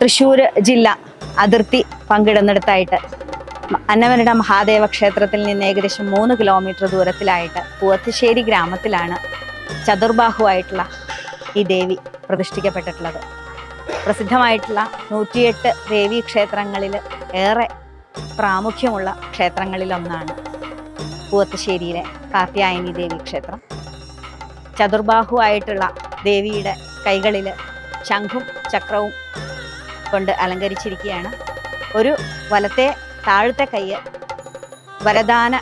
തൃശ്ശൂർ ജില്ല അതിർത്തി പങ്കിടുന്നിടത്തായിട്ട്. അന്നവരുടെ മഹാദേവ ക്ഷേത്രത്തിൽ നിന്ന് ഏകദേശം മൂന്ന് കിലോമീറ്റർ ദൂരത്തിലായിട്ട് പൂവത്തുശ്ശേരി ഗ്രാമത്തിലാണ് ചതുർബാഹുവായിട്ടുള്ള ഈ ദേവി പ്രതിഷ്ഠിക്കപ്പെട്ടിട്ടുള്ളത്. പ്രസിദ്ധമായിട്ടുള്ള നൂറ്റിയെട്ട് ദേവി ക്ഷേത്രങ്ങളിൽ ഏറെ പ്രാമുഖ്യമുള്ള ക്ഷേത്രങ്ങളിലൊന്നാണ് പൂവത്തുശ്ശേരിയിലെ കാർത്യായനി ദേവി ക്ഷേത്രം. ചതുർബാഹുവായിട്ടുള്ള ദേവിയുടെ കൈകളിൽ ശംഖും ചക്രവും കൊണ്ട് അലങ്കരിച്ചിരിക്കുകയാണ്. ഒരു വലത്തെ താഴത്തെ കയ്യ് വരദാന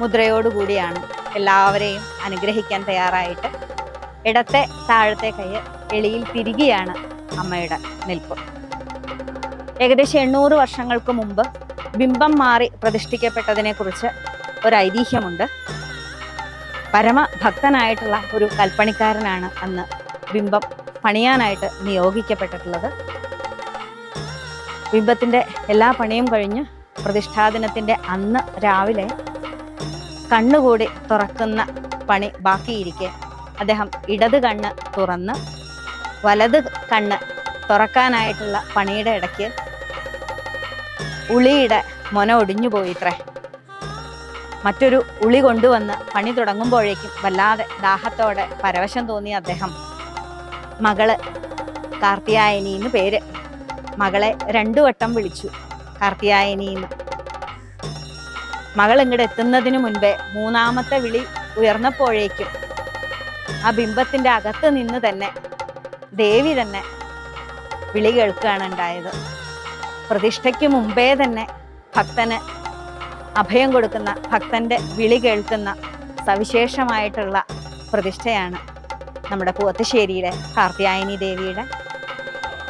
മുദ്രയോടുകൂടിയാണ് എല്ലാവരെയും അനുഗ്രഹിക്കാൻ തയ്യാറായിട്ട്. ഇടത്തെ താഴത്തെ കയ്യ് എളിയിൽ തിരികെയാണ് അമ്മയുടെ നിൽപ്പ്. ഏകദേശം എണ്ണൂറ് വർഷങ്ങൾക്ക് മുമ്പ് ബിംബം മാറി പ്രതിഷ്ഠിക്കപ്പെട്ടതിനെക്കുറിച്ച് ഒരു ഐതിഹ്യമുണ്ട്. പരമഭക്തനായിട്ടുള്ള ഒരു കൽപ്പണിക്കാരനാണ് അന്ന് ബിംബം പണിയാനായിട്ട് നിയോഗിക്കപ്പെട്ടിട്ടുള്ളത്. ബിംബത്തിന്റെ എല്ലാ പണിയും കഴിഞ്ഞ് പ്രതിഷ്ഠാദിനത്തിന്റെ അന്ന് രാവിലെ കണ്ണുകൂടി തുറക്കുന്ന പണി ബാക്കിയിരിക്കെ. അദ്ദേഹം ഇടത് കണ്ണ് തുറന്ന് വലത് കണ്ണ് തുറക്കാനായിട്ടുള്ള പണിയുടെ ഇടയ്ക്ക് ഉളിയുടെ മൊന ഒടിഞ്ഞു പോയിത്രേ. മറ്റൊരു ഉളി കൊണ്ടുവന്ന് പണി തുടങ്ങുമ്പോഴേക്കും വല്ലാതെ ദാഹത്തോടെ പരവശം തോന്നിയ അദ്ദേഹം മകൾ കാർത്തിയായനി എന്ന് പേര് മകളെ രണ്ടു വട്ടം വിളിച്ചു. കാർത്തിയായനിന്ന് മകൾ ഇങ്ങോട്ട് എത്തുന്നതിന് മുൻപേ മൂന്നാമത്തെ വിളി ഉയർന്നപ്പോഴേക്കും ആ ബിംബത്തിന്റെ അകത്ത് നിന്ന് തന്നെ ദേവി തന്നെ വിളി കേൾക്കുകയാണ് ഉണ്ടായത്. പ്രതിഷ്ഠയ്ക്ക് മുമ്പേ തന്നെ ഭക്തന് അഭയം കൊടുക്കുന്ന ഭക്തന്റെ വിളി കേൾക്കുന്ന സവിശേഷമായിട്ടുള്ള പ്രതിഷ്ഠയാണ് നമ്മുടെ പൂവത്തുശ്ശേരിയിലെ കാർത്തിയായനി ദേവിയുടെ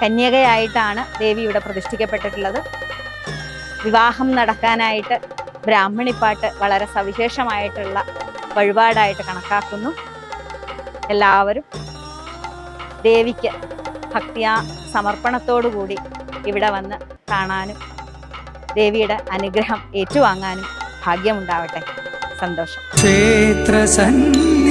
കന്യകയായിട്ടാണ് ദേവി ഇവിടെ പ്രതിഷ്ഠിക്കപ്പെട്ടിട്ടുള്ളത്. വിവാഹം നടക്കാനായിട്ട് ബ്രാഹ്മണിപ്പാട്ട് വളരെ സവിശേഷമായിട്ടുള്ള വഴിപാടായിട്ട് കണക്കാക്കുന്നു. എല്ലാവരും ദേവിക്ക് ഭക്തിയാ സമർപ്പണത്തോടുകൂടി ഇവിടെ വന്ന് കാണാനും ദേവിയുടെ അനുഗ്രഹം ഏറ്റുവാങ്ങാനും ഭാഗ്യമുണ്ടാവട്ടെ. സന്തോഷം. ക്ഷേത്രസന്നിധിയിൽ